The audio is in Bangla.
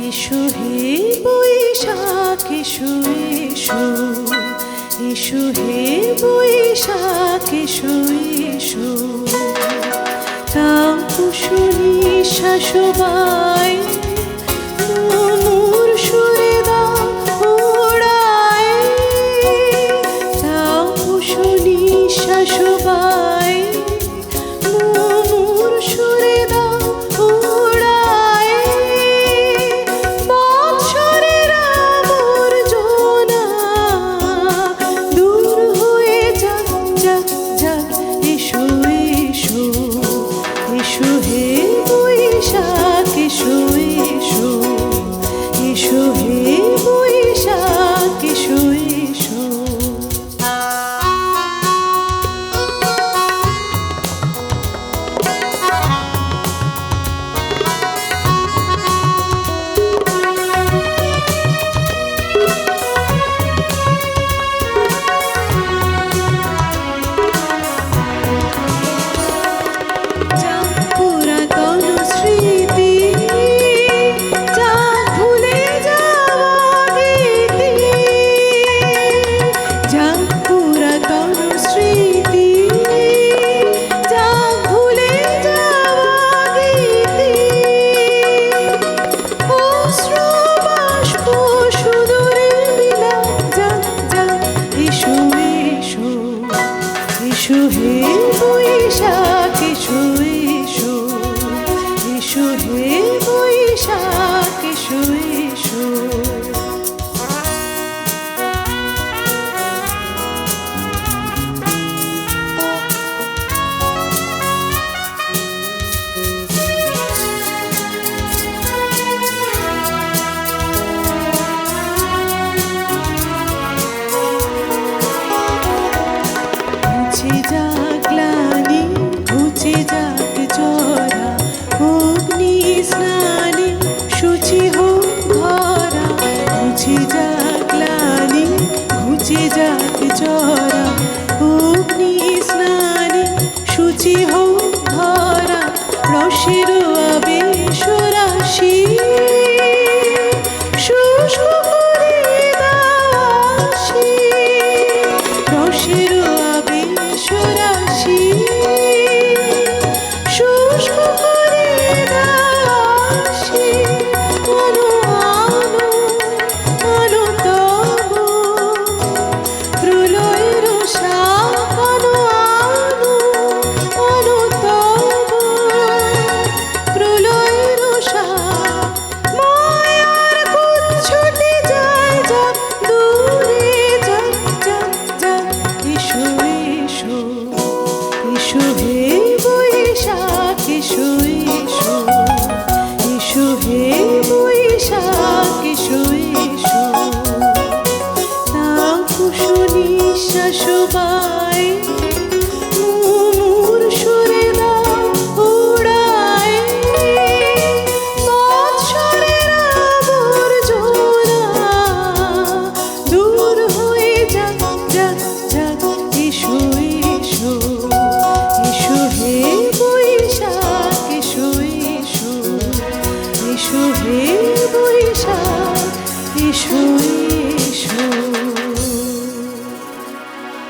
ইশু হে বৈশাখ ইশু ইশু ইশু হে বৈশাখ ইশু ইশু তাও কুশুনি শাশুবাই মনুর সুরে vir. গেছে যাক জরা, অগ্নি স্নানে শুচি হোক ঘরা মুছে যাক গ্লানি ঘুচে যাক জরা, অগ্নি স্নানে শুচি হোক ঘরা রসেরও সুবাস।